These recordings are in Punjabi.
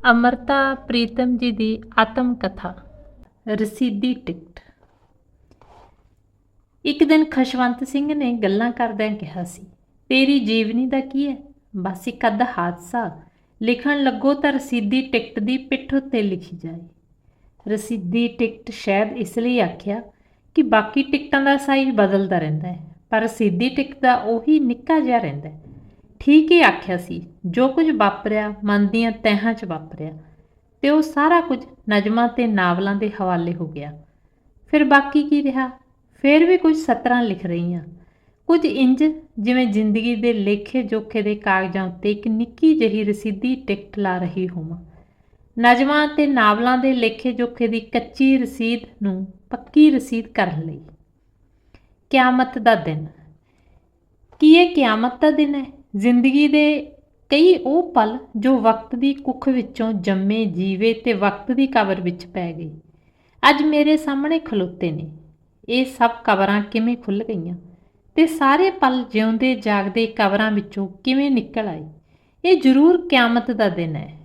ਅਮਰਤਾ ਪ੍ਰੀਤਮ ਜੀ ਦੀ ਆਤਮ ਕਥਾ ਰਸੀਦੀ ਟਿਕਟ ਇੱਕ ਦਿਨ ਖਸ਼ਵੰਤ ਸਿੰਘ ਨੇ ਗੱਲਾਂ ਕਰਦਿਆਂ ਕਿਹਾ ਸੀ ਤੇਰੀ ਜੀਵਨੀ ਦਾ ਕੀ ਹੈ ਬਸ ਇੱਕ ਅੱਧ ਹਾਦਸਾ ਲਿਖਣ ਲੱਗੋ ਤਾਂ ਰਸੀਦੀ ਟਿਕਟ ਦੀ ਪਿੱਠ ਉੱਤੇ ਲਿਖੀ ਜਾਏ ਰਸੀਦੀ ਟਿਕਟ ਸ਼ਾਇਦ ਇਸ ਲਈ ਆਖਿਆ ਕਿ ਬਾਕੀ ਟਿਕਟਾਂ ਦਾ ਸਾਈਜ਼ ਬਦਲਦਾ ਰਹਿੰਦਾ ਹੈ ਪਰ ਰਸੀਦੀ ਟਿਕਟ ਦਾ ਉਹੀ ਨਿੱਕਾ ਜਿਹਾ ਰਹਿੰਦਾ ਹੈ ਠੀਕ ਹੀ ਆਖਿਆ ਸੀ, ਜੋ ਕੁਝ ਵਾਪਰਿਆ, ਮਨ ਦੀਆਂ ਤਹਿਾਂ 'ਚ ਵਾਪਰਿਆ, ਤੇ ਉਹ ਸਾਰਾ ਕੁਝ ਨਜ਼ਮਾਂ ਤੇ ਨਾਵਲਾਂ ਦੇ ਹਵਾਲੇ ਹੋ ਗਿਆ। ਫਿਰ ਬਾਕੀ ਕੀ ਰਿਹਾ? ਫਿਰ ਵੀ ਕੁਝ ਸਤਰਾਂ ਲਿਖ ਰਹੀ ਹਾਂ ਕੁਝ ਇੰਜ ਜਿਵੇਂ ਜ਼ਿੰਦਗੀ ਦੇ ਲੇਖੇ ਜੋਖੇ ਦੇ ਕਾਗਜ਼ਾਂ ਉੱਤੇ ਇੱਕ ਨਿੱਕੀ ਜਿਹੀ ਰਸੀਦੀ ਟਿਕਟ ਲਾ ਰਹੀ ਹੋਵਾਂ। ਨਜ਼ਮਾਂ ਤੇ ਨਾਵਲਾਂ ਦੇ ਲੇਖੇ ਜੋਖੇ ਦੀ ਕੱਚੀ ਰਸੀਦ ਨੂੰ ਪੱਕੀ ਰਸੀਦ ਕਰਨ ਲਈ। ਕਿਆਮਤ ਦਾ ਦਿਨ। ਕੀ ਇਹ ਕਿਆਮਤ ਦਾ ਦਿਨ ਹੈ? ਜ਼ਿੰਦਗੀ ਦੇ ਕਈ ਉਹ ਪਲ ਜੋ ਵਕਤ ਦੀ ਕੁੱਖ ਵਿੱਚੋਂ ਜੰਮੇ ਜੀਵੇ ਤੇ ਵਕਤ ਦੀ ਕਬਰ ਵਿੱਚ ਪੈ ਗਏ। ਅੱਜ ਮੇਰੇ ਸਾਹਮਣੇ ਖਲੋਤੇ ਨੇ। ਇਹ ਸਭ ਕਬਰਾਂ ਕਿਵੇਂ ਖੁੱਲ ਗਈਆਂ? ਤੇ ਸਾਰੇ ਪਲ ਜਿਉਂਦੇ ਜਾਗਦੇ ਕਬਰਾਂ ਵਿੱਚੋਂ ਕਿਵੇਂ ਨਿਕਲ ਆਏ? ਇਹ ਜ਼ਰੂਰ ਕਿਆਮਤ ਦਾ ਦਿਨ ਹੈ।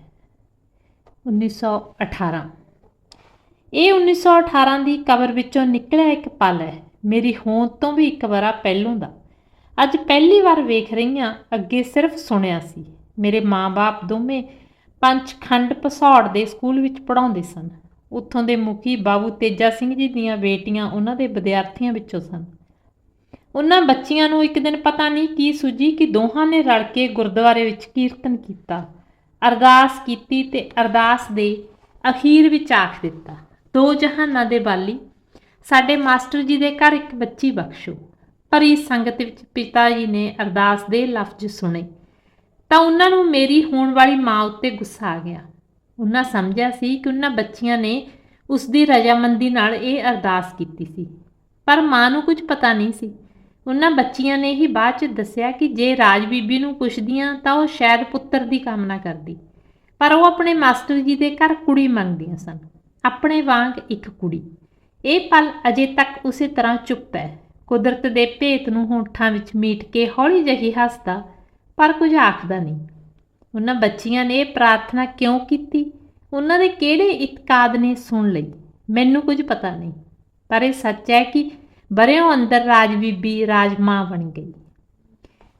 1918 ਇਹ 1918 ਦੀ ਕਬਰ ਵਿੱਚੋਂ ਨਿਕਲਿਆ ਇੱਕ ਪਲ ਹੈ। ਮੇਰੀ ਹੋਂਦ ਤੋਂ ਵੀ ਇੱਕ ਵਾਰਾ ਪਹਿਲੋਂ ਦਾ। ਅੱਜ ਪਹਿਲੀ ਵਾਰ ਵੇਖ ਰਹੀ ਹਾਂ, ਅੱਗੇ ਸਿਰਫ ਸੁਣਿਆ ਸੀ। ਮੇਰੇ ਮਾਂ-ਬਾਪ ਦੋਵੇਂ ਪੰਚਖੰਡ ਪਸੌੜ ਦੇ ਸਕੂਲ ਵਿੱਚ ਪੜ੍ਹਾਉਂਦੇ ਸਨ। ਉੱਥੋਂ ਦੇ ਮੁਖੀ ਬਾਬੂ ਤੇਜਾ ਸਿੰਘ ਜੀ ਦੀਆਂ ਬੇਟੀਆਂ ਉਹਨਾਂ ਦੇ ਵਿਦਿਆਰਥੀਆਂ ਵਿੱਚੋਂ ਸਨ। ਉਹਨਾਂ ਬੱਚੀਆਂ ਨੂੰ ਇੱਕ ਦਿਨ ਪਤਾ ਨਹੀਂ ਕੀ ਸੁਝੀ ਕਿ ਦੋਹਾਂ ਨੇ ਰਲ ਕੇ ਗੁਰਦੁਆਰੇ ਵਿੱਚ ਕੀਰਤਨ ਕੀਤਾ, ਅਰਦਾਸ ਕੀਤੀ ਤੇ ਅਰਦਾਸ ਦੇ ਅਖੀਰ ਵਿੱਚ ਆਖ ਦਿੱਤਾ, ਦੋ ਜਹਾਨਾਂ ਦੇ ਬਾਲੀ, ਸਾਡੇ ਮਾਸਟਰ ਜੀ ਦੇ ਘਰ ਇੱਕ ਬੱਚੀ ਬਖਸ਼ੋ। ਭਰੀ ਸੰਗਤ ਵਿੱਚ ਪਿਤਾ ਜੀ ਨੇ ਅਰਦਾਸ ਦੇ ਲਫ਼ਜ਼ ਸੁਣੇ, ਤਾਂ ਉਹਨਾਂ ਨੂੰ ਮੇਰੀ ਹੋਣ ਵਾਲੀ ਮਾਂ ਉੱਤੇ ਗੁੱਸਾ ਆ ਗਿਆ। ਉਹਨਾਂ ਸਮਝਿਆ ਸੀ ਕਿ ਉਹਨਾਂ ਬੱਚੀਆਂ ਨੇ ਉਸ ਦੀ ਰਜਾਮੰਦੀ ਨਾਲ ਇਹ ਅਰਦਾਸ ਕੀਤੀ ਸੀ, ਪਰ ਮਾਂ ਨੂੰ ਕੁਝ ਪਤਾ ਨਹੀਂ ਸੀ। ਉਹਨਾਂ ਬੱਚੀਆਂ ਨੇ ਹੀ ਬਾਅਦ ਚ ਦੱਸਿਆ ਕਿ ਜੇ ਰਾਜ ਬੀਬੀ ਨੂੰ ਪੁੱਛਦੀਆਂ ਤਾਂ ਉਹ ਸ਼ਾਇਦ ਪੁੱਤਰ ਦੀ ਕਾਮਨਾ ਕਰਦੀ, ਪਰ ਉਹ ਆਪਣੇ ਮਾਸਟਰ ਜੀ ਦੇ ਘਰ ਕੁੜੀ ਮੰਗਦੀਆਂ ਸਨ, ਆਪਣੇ ਵਾਂਗ ਇੱਕ ਕੁੜੀ। ਇਹ ਪਲ ਅਜੇ ਤੱਕ ਉਸੇ ਤਰ੍ਹਾਂ ਚੁੱਪ ਹੈ। ਕੁਦਰਤ ਦੇ ਭੇਤ ਨੂੰ ਹੋਠਾਂ ਵਿੱਚ ਮੀਟ ਕੇ ਹੌਲੀ ਜਿਹੀ ਹੱਸਦਾ, ਪਰ ਕੁਝ ਆਖਦਾ ਨਹੀਂ। ਉਹਨਾਂ ਬੱਚੀਆਂ ਨੇ ਇਹ ਪ੍ਰਾਰਥਨਾ ਕਿਉਂ ਕੀਤੀ? ਉਹਨਾਂ ਦੇ ਕਿਹੜੇ ਇਤਕਾਦ ਨੇ ਸੁਣ ਲਈ? ਮੈਨੂੰ ਕੁਝ ਪਤਾ ਨਹੀਂ। ਪਰ ਇਹ ਸੱਚ ਹੈ ਕਿ ਬਰਿਓਂ ਅੰਦਰ ਰਾਜ ਬੀਬੀ ਰਾਜ ਮਾਂ ਬਣ ਗਈ।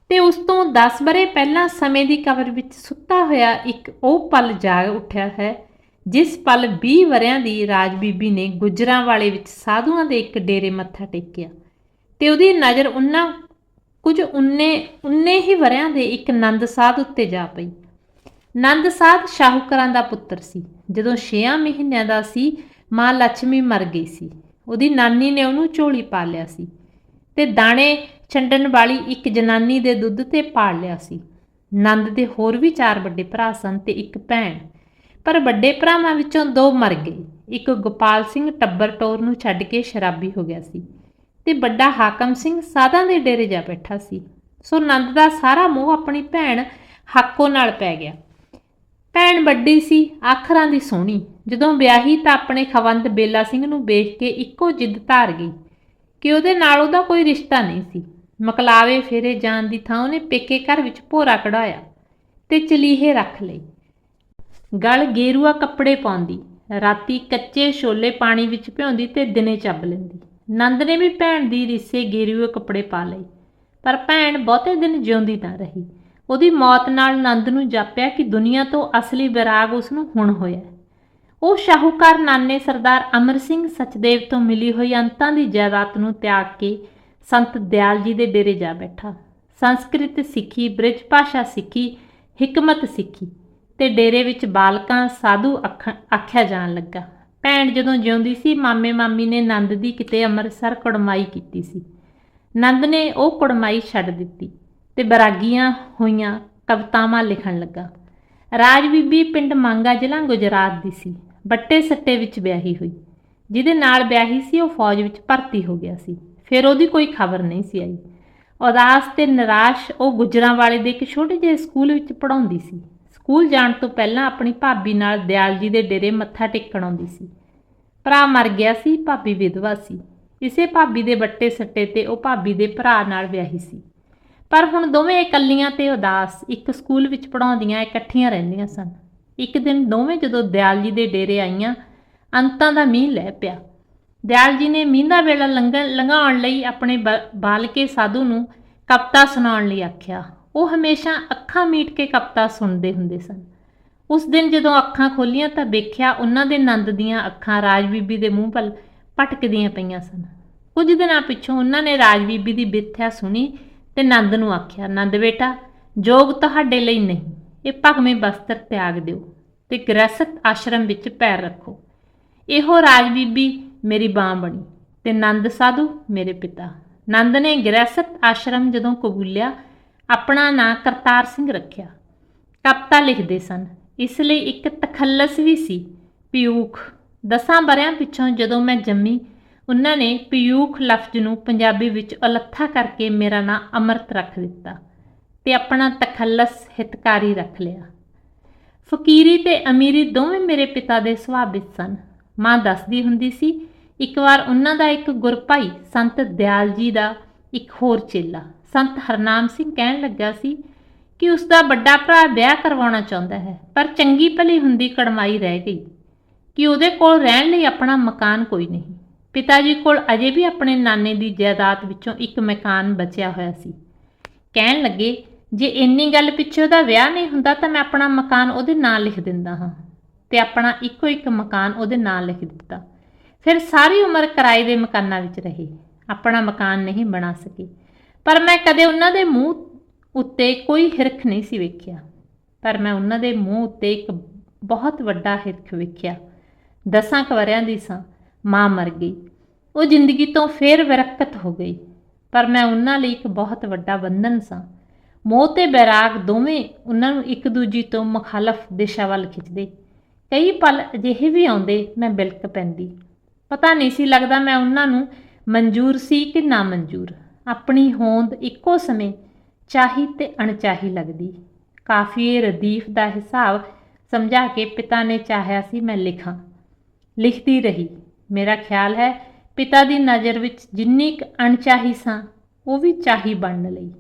ਤੇ ਉਸ ਤੋਂ 10 ਬਰੇ ਪਹਿਲਾਂ ਸਮੇਂ ਦੀ ਕਬਰ ਵਿੱਚ ਸੁੱਤਾ ਹੋਇਆ ਇੱਕ ਉਹ ਪਲ ਜਾਗ ਉੱਠਿਆ ਹੈ, ਜਿਸ ਪਲ 20 ਵਰਿਆਂ ਦੀ ਰਾਜ ਬੀਬੀ ਨੇ ਗੁਜਰਾਂ ਵਾਲੇ ਵਿੱਚ ਸਾਧੂਆਂ ਦੇ ਇੱਕ ਡੇਰੇ ਮੱਥਾ ਟੇਕਿਆ। ਤੇ ਉਹਦੀ ਨਜ਼ਰ ਉਹਨਾਂ, ਕੁਝ ਉਨੇ ਉਨੇ ਹੀ ਵਰਿਆਂ ਦੇ ਇੱਕ ਨੰਦ ਸਾਧ ਉੱਤੇ ਜਾ ਪਈ। ਨੰਦ ਸਾਧ ਸ਼ਾਹੂਕਰਾਂ ਦਾ ਪੁੱਤਰ ਸੀ। ਜਦੋਂ 6 ਮਹੀਨਿਆਂ ਦਾ ਸੀ, ਮਾਂ ਲక్ష్ਮੀ ਮਰ ਗਈ ਸੀ। ਉਹਦੀ ਨਾਨੀ ਨੇ ਉਹਨੂੰ ਝੋਲੀ ਪਾ ਲਿਆ ਸੀ ਤੇ ਦਾਣੇ ਛੰਡਣ ਵਾਲੀ ਇੱਕ ਜਨਾਨੀ ਦੇ ਦੁੱਧ ਤੇ ਪਾਲ ਲਿਆ ਸੀ। ਨੰਦ ਦੇ ਹੋਰ ਵੀ ਚਾਰ ਵੱਡੇ ਭਰਾ ਸਨ ਤੇ ਇੱਕ ਭੈਣ। ਪਰ ਵੱਡੇ ਭਰਾਵਾਂ ਵਿੱਚੋਂ ਦੋ ਮਰ ਗਏ। ਇੱਕ ਗੋਪਾਲ ਸਿੰਘ ਟੱਬਰ ਟੋਰ ਨੂੰ ਛੱਡ ਕੇ ਸ਼ਰਾਬੀ ਹੋ ਗਿਆ ਸੀ। ਤੇ ਵੱਡਾ ਹਾਕਮ ਸਿੰਘ ਸਾਧਾਂ ਦੇ ਡੇਰੇ ਜਾ ਬੈਠਾ ਸੀ। ਸੋ ਨੰਦ ਦਾ ਸਾਰਾ ਮੋਹ ਆਪਣੀ ਭੈਣ ਹਾਕੋ ਨਾਲ ਪੈ ਗਿਆ। ਭੈਣ ਵੱਡੀ ਸੀ, ਆਖਰਾਂ ਦੀ ਸੋਹਣੀ। ਜਦੋਂ ਵਿਆਹੀ ਤਾਂ ਆਪਣੇ ਖਵੰਦ ਬੇਲਾ ਸਿੰਘ ਨੂੰ ਵੇਖ ਕੇ ਇੱਕੋ ਜਿੱਦ ਧਾਰ ਗਈ ਕਿ ਉਹਦੇ ਨਾਲ ਉਹਦਾ ਕੋਈ ਰਿਸ਼ਤਾ ਨਹੀਂ ਸੀ। ਮਕਲਾਵੇ ਫੇਰੇ ਜਾਣ ਦੀ ਥਾਂ ਉਹਨੇ ਪੇਕੇ ਘਰ ਵਿੱਚ ਭੋਰਾ ਕਢਾਇਆ ਤੇ ਚਲੀਹੇ ਰੱਖ ਲਈ ਗਲ ਗੇਰੂਆ ਕੱਪੜੇ ਪਾਉਂਦੀ, ਰਾਤੀ ਕੱਚੇ ਛੋਲੇ ਪਾਣੀ ਵਿੱਚ ਭਿਉਂਦੀ ਤੇ ਦਿਨੇ ਚੱਬ ਲੈਂਦੀ। ਨੰਦ ਨੇ ਵੀ ਭੈਣ ਦੀ ਰਿੱਸੇ ਗੇਰੂਏ ਕੱਪੜੇ ਪਾ ਲਏ, ਪਰ ਭੈਣ ਬਹੁਤੇ ਦਿਨ ਜਿਉਂਦੀ ਤਾਂ ਰਹੀ। ਉਹਦੀ ਮੌਤ ਨਾਲ ਨੰਦ ਨੂੰ ਜਾਪਿਆ ਕਿ ਦੁਨੀਆ ਤੋਂ ਅਸਲੀ ਵਿਰਾਗ ਉਸ ਨੂੰ ਹੁਣ ਹੋਇਆ ਉਹ ਸ਼ਾਹੂਕਾਰ ਨਾਨੇ ਸਰਦਾਰ ਅਮਰ ਸਿੰਘ ਸਚਦੇਵ ਤੋਂ ਮਿਲੀ ਹੋਈ ਅੰਤਾਂ ਦੀ ਜਾਇਦਾਦ ਨੂੰ ਤਿਆਗ ਕੇ ਸੰਤ ਦਿਆਲ ਜੀ ਦੇ ਡੇਰੇ ਜਾ ਬੈਠਾ। ਸੰਸਕ੍ਰਿਤ ਸਿੱਖੀ, ਬ੍ਰਿਜ ਭਾਸ਼ਾ ਸਿੱਖੀ, ਹਕਮਤ ਸਿੱਖੀ ਤੇ ਡੇਰੇ ਵਿੱਚ ਬਾਲਕਾਂ, ਸਾਧੂ ਆਖਿਆ ਜਾਣ ਲੱਗਾ। ਭੈਣ ਜਦੋਂ ਜਿਉਂਦੀ ਸੀ, ਮਾਮੇ ਮਾਮੀ ਨੇ ਨੰਦ ਦੀ ਕਿਤੇ ਅੰਮ੍ਰਿਤਸਰ ਕੁੜਮਾਈ ਕੀਤੀ ਸੀ। ਨੰਦ ਨੇ ਉਹ ਕੁੜਮਾਈ ਛੱਡ ਦਿੱਤੀ ਤੇ ਬਰਾਗੀਆਂ ਹੋਈਆਂ ਕਵਿਤਾਵਾਂ ਲਿਖਣ ਲੱਗਾ। ਰਾਜ ਬੀਬੀ ਪਿੰਡ ਮੰਗਾ ਜ਼ਿਲ੍ਹਾ ਗੁਜਰਾਤ ਦੀ ਸੀ। ਬੱਟੇ ਸੱਟੇ ਵਿੱਚ ਵਿਆਹੀ ਹੋਈ। ਜਿਹਦੇ ਨਾਲ ਵਿਆਹੀ ਸੀ, ਉਹ ਫੌਜ ਵਿੱਚ ਭਰਤੀ ਹੋ ਗਿਆ ਸੀ। ਫਿਰ ਉਹਦੀ ਕੋਈ ਖਬਰ ਨਹੀਂ ਸੀ ਆਈ। ਉਦਾਸ ਤੇ ਨਿਰਾਸ਼ ਉਹ ਗੁਜਰਾਂ ਵਾਲੇ ਦੇ ਇੱਕ ਛੋਟੇ ਜਿਹੇ ਸਕੂਲ ਵਿੱਚ ਪੜ੍ਹਾਉਂਦੀ ਸੀ। ਸਕੂਲ ਜਾਣ ਤੋਂ ਪਹਿਲਾਂ ਆਪਣੀ ਭਾਬੀ ਨਾਲ ਦਿਆਲ ਜੀ ਦੇ ਡੇਰੇ ਮੱਥਾ ਟੇਕਣ ਆਉਂਦੀ ਸੀ। ਭਰਾ ਮਰ ਗਿਆ ਸੀ, ਭਾਬੀ ਵਿਧਵਾ ਸੀ। ਇਸੇ ਭਾਬੀ ਦੇ ਬੱਟੇ ਸੱਟੇ ਤੇ ਉਹ ਭਾਬੀ ਦੇ ਭਰਾ ਨਾਲ ਵਿਆਹੀ ਸੀ। ਪਰ ਹੁਣ ਦੋਵੇਂ ਇਕੱਲੀਆਂ ਤੇ ਉਦਾਸ, ਇੱਕ ਸਕੂਲ ਵਿੱਚ ਪੜਾਉਂਦੀਆਂ ਇਕੱਠੀਆਂ ਰਹਿੰਦੀਆਂ ਸਨ। ਇੱਕ ਦਿਨ ਦੋਵੇਂ ਜਦੋਂ ਦਿਆਲ ਜੀ ਦੇ ਡੇਰੇ ਆਈਆਂ, ਅੰਤਾਂ ਦਾ ਮੀਂਹ ਲੈ ਪਿਆ। ਦਿਆਲ ਜੀ ਨੇ ਮੀਂਹ ਦਾ ਵੇਲਾ ਲੰਘਣ, ਲੰਘਾਉਣ ਲਈ ਆਪਣੇ ਬ- ਬਾਲਕੇ ਸਾਧੂ ਨੂੰ ਕਵਿਤਾ ਸੁਣਾਉਣ ਲਈ ਆਖਿਆ। ਉਹ ਹਮੇਸ਼ਾ ਅੱਖਾਂ ਮੀਟ ਕੇ ਕਵਿਤਾ ਸੁਣਦੇ ਹੁੰਦੇ ਸਨ। ਉਸ ਦਿਨ ਜਦੋਂ ਅੱਖਾਂ ਖੋਲੀਆਂ ਤਾਂ ਵੇਖਿਆ ਉਹਨਾਂ ਦੇ ਨੰਦ ਦੀਆਂ ਅੱਖਾਂ ਰਾਜ ਬੀਬੀ ਦੇ ਮੂੰਹ ਵੱਲ ਭਟਕਦੀਆਂ ਪਈਆਂ ਸਨ। ਕੁਝ ਦਿਨਾਂ ਪਿੱਛੋਂ ਉਹਨਾਂ ਨੇ ਰਾਜ ਬੀਬੀ ਦੀ ਬਿੱਥਿਆ ਸੁਣੀ ਤੇ ਨੰਦ ਨੂੰ ਆਖਿਆ, ਨੰਦ ਬੇਟਾ, ਜੋਗ ਤੁਹਾਡੇ ਲਈ ਨਹੀਂ, ਇਹ ਭਗਵੇਂ ਬਸਤਰ ਤਿਆਗ ਦਿਓ ਤੇ ਗ੍ਰਸਤ ਆਸ਼ਰਮ ਵਿੱਚ ਪੈਰ ਰੱਖੋ। ਇਹੋ ਰਾਜ ਬੀਬੀ ਮੇਰੀ ਬਾਂ ਬਣੀ ਤੇ ਨੰਦ ਸਾਧੂ ਮੇਰੇ ਪਿਤਾ। ਨੰਦ ਨੇ ਗ੍ਰਸਤ ਆਸ਼ਰਮ ਜਦੋਂ ਕਬੂਲਿਆ ਆਪਣਾ ਨਾਂ ਕਰਤਾਰ ਸਿੰਘ ਰੱਖਿਆ। ਕਵਿਤਾ ਲਿਖਦੇ ਸਨ। ਇਸ ਲਈ ਇੱਕ ਤਖੱਲਸ ਵੀ ਸੀ। ਪਿਊਖ। ਦਸਾਂ ਬਰਿਆਂ ਪਿੱਛੋਂ ਜਦੋਂ ਮੈਂ ਜੰਮੀ, ਉਹਨਾਂ ਨੇ ਪਿਊਖ ਲਫ਼ਜ਼ ਨੂੰ ਪੰਜਾਬੀ ਵਿੱਚ ਅਲੱਥਾ ਕਰਕੇ ਮੇਰਾ ਨਾਂ ਅਮਰਤ ਰੱਖ ਦਿੱਤਾ ਤੇ ਆਪਣਾ ਤਖੱਲਸ ਹਿਤਕਾਰੀ ਰੱਖ ਲਿਆ। ਫਕੀਰੀ ਤੇ ਅਮੀਰੀ ਦੋਵੇਂ ਮੇਰੇ ਪਿਤਾ ਦੇ ਸੁਭਾਅ ਵਿੱਚ ਸਨ। ਮਾਂ ਦੱਸਦੀ ਹੁੰਦੀ ਸੀ, ਇੱਕ ਵਾਰ ਉਹਨਾਂ ਦਾ ਇੱਕ ਗੁਰਭਾਈ, ਸੰਤ ਦਿਆਲ ਜੀ ਦਾ ਇੱਕ ਹੋਰ ਚੇਲਾ। ਸੰਤ ਹਰਨਾਮ ਸਿੰਘ ਕਹਿਣ ਲੱਗਾ ਸੀ ਕਿ ਉਸ ਦਾ ਵੱਡਾ ਭਰਾ ਵਿਆਹ ਕਰਵਾਉਣਾ ਚਾਹੁੰਦਾ ਹੈ, ਪਰ ਚੰਗੀ ਭਲੀ ਹੁੰਦੀ ਕੜਮਾਈ ਰਹਿ ਗਈ ਕਿ ਉਹਦੇ ਕੋਲ ਰਹਿਣ ਲਈ ਆਪਣਾ ਮਕਾਨ ਕੋਈ ਨਹੀਂ। ਪਿਤਾ ਜੀ ਕੋਲ ਅਜੇ ਵੀ ਆਪਣੇ ਨਾਨੇ ਦੀ ਜਾਇਦਾਦ ਵਿੱਚੋਂ ਇੱਕ ਮਕਾਨ ਬਚਿਆ ਹੋਇਆ ਸੀ। ਕਹਿਣ ਲੱਗੇ, ਜੇ ਇੰਨੀ ਗੱਲ ਪਿੱਛੇ ਉਹਦਾ ਵਿਆਹ ਨਹੀਂ ਹੁੰਦਾ ਤਾਂ ਮੈਂ ਆਪਣਾ ਮਕਾਨ ਉਹਦੇ ਨਾਂ ਲਿਖ ਦਿੰਦਾ ਹਾਂ ਤੇ ਆਪਣਾ ਇੱਕੋ ਇੱਕ ਮਕਾਨ ਉਹਦੇ ਨਾਂ ਲਿਖ ਦਿੱਤਾ। ਫਿਰ ਸਾਰੀ ਉਮਰ ਕਿਰਾਏ ਦੇ ਮਕਾਨਾਂ ਵਿੱਚ ਰਹੇ। ਆਪਣਾ ਮਕਾਨ ਨਹੀਂ ਬਣਾ ਸਕੇ। ਪਰ ਮੈਂ ਕਦੇ ਉਹਨਾਂ ਦੇ ਮੂੰਹ ਉੱਤੇ ਕੋਈ ਹਿਰਖ ਨਹੀਂ ਸੀ ਵੇਖਿਆ। ਪਰ ਮੈਂ ਉਹਨਾਂ ਦੇ ਮੂੰਹ ਉੱਤੇ ਇੱਕ ਬਹੁਤ ਵੱਡਾ ਹਿਰਖ ਵੇਖਿਆ। ਦਸਾਂ ਕਵਰਿਆਂ ਦੀ ਸਾਂ, ਮਾਂ ਮਰ ਗਈ। ਉਹ ਜ਼ਿੰਦਗੀ ਤੋਂ ਫੇਰ ਵਿਰਕਤ ਹੋ ਗਈ। ਪਰ ਮੈਂ ਉਹਨਾਂ ਲਈ ਇੱਕ ਬਹੁਤ ਵੱਡਾ ਬੰਧਨ ਸਾਂ। ਮੋਹ ਤੇ ਬੈਰਾਗ ਦੋਵੇਂ ਉਹਨਾਂ ਨੂੰ ਇੱਕ ਦੂਜੀ ਤੋਂ ਮੁਖਾਲਫ ਦਿਸ਼ਾ ਵੱਲ ਖਿੱਚਦੇ। ਕਈ ਪਲ ਅਜਿਹੇ ਵੀ ਆਉਂਦੇ, ਮੈਂ ਬਿਲਕ ਪੈਂਦੀ। ਪਤਾ ਨਹੀਂ ਸੀ ਲੱਗਦਾ ਮੈਂ ਉਹਨਾਂ ਨੂੰ ਮਨਜ਼ੂਰ ਸੀ ਕਿ ਨਾ ਮਨਜ਼ੂਰ। ਆਪਣੀ ਹੋਂਦ ਇੱਕੋ ਸਮੇਂ ਚਾਹੀ ਤੇ ਅਣਚਾਹੀ ਲੱਗਦੀ। ਕਾਫੀਏ ਰਦੀਫ ਦਾ ਹਿਸਾਬ ਸਮਝਾ ਕੇ ਪਿਤਾ ਨੇ ਚਾਹਿਆ ਸੀ, ਮੈਂ ਲਿਖਾਂ। ਲਿਖਦੀ ਰਹੀ। ਮੇਰਾ ਖਿਆਲ ਹੈ, ਪਿਤਾ ਦੀ ਨਜ਼ਰ ਵਿੱਚ ਜਿੰਨੀ ਕੁ ਅਣਚਾਹੀ ਸਾਂ, ਉਹ ਵੀ ਚਾਹੀ ਬਣਨ ਲਈ।